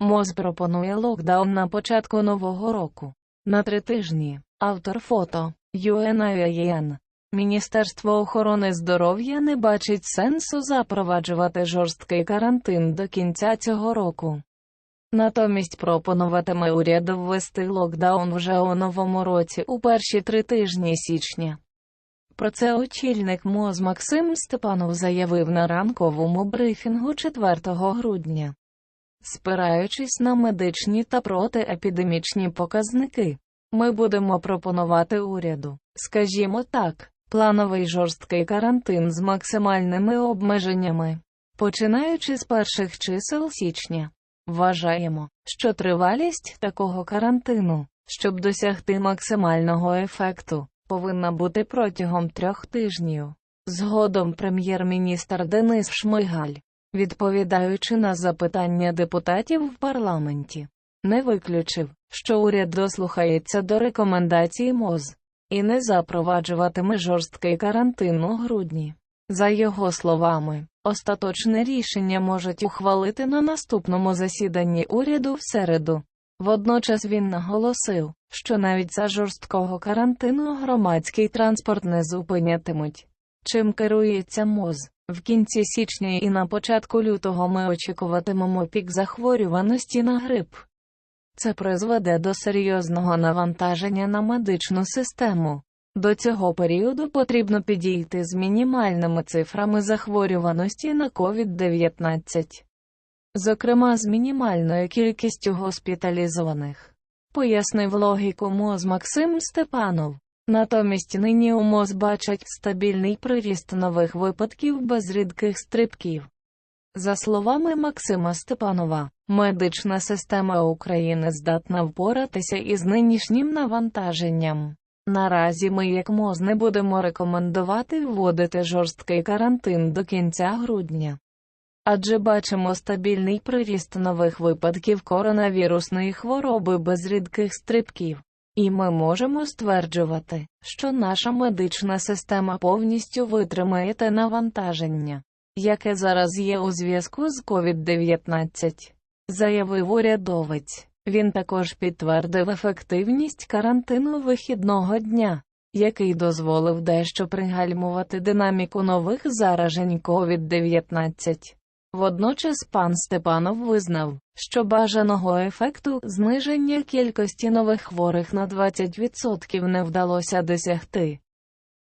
МОЗ пропонує локдаун на початку нового року. На три тижні. Автор фото. UNIAN. Міністерство охорони здоров'я не бачить сенсу запроваджувати жорсткий карантин до кінця цього року. Натомість пропонуватиме уряд ввести локдаун вже у новому році у перші три тижні січня. Про це очільник МОЗ Максим Степанов заявив на ранковому брифінгу 4 грудня. Спираючись на медичні та протиепідемічні показники, ми будемо пропонувати уряду, скажімо так, плановий жорсткий карантин з максимальними обмеженнями, починаючи з перших чисел січня. Вважаємо, що тривалість такого карантину, щоб досягти максимального ефекту, повинна бути протягом трьох тижнів. Згодом прем'єр-міністр Денис Шмигаль, відповідаючи на запитання депутатів в парламенті, не виключив, що уряд дослухається до рекомендацій МОЗ і не запроваджуватиме жорсткий карантин у грудні. За його словами, остаточне рішення можуть ухвалити на наступному засіданні уряду в середу. Водночас він наголосив, що навіть за жорсткого карантину громадський транспорт не зупинятимуть. Чим керується МОЗ? В кінці січня і на початку лютого ми очікуватимемо пік захворюваності на грип. Це призведе до серйозного навантаження на медичну систему. До цього періоду потрібно підійти з мінімальними цифрами захворюваності на COVID-19, зокрема з мінімальною кількістю госпіталізованих, пояснив логіку МОЗ Максим Степанов. Натомість нині у МОЗ бачать стабільний приріст нових випадків без рідких стрибків. За словами Максима Степанова, медична система України здатна впоратися із нинішнім навантаженням. Наразі ми як МОЗ не будемо рекомендувати вводити жорсткий карантин до кінця грудня. Адже бачимо стабільний приріст нових випадків коронавірусної хвороби без рідких стрибків. І ми можемо стверджувати, що наша медична система повністю витримає те навантаження, яке зараз є у зв'язку з COVID-19, заявив урядовець. Він також підтвердив ефективність карантину вихідного дня, який дозволив дещо пригальмувати динаміку нових заражень COVID-19. Водночас пан Степанов визнав, що бажаного ефекту зниження кількості нових хворих на 20% не вдалося досягти.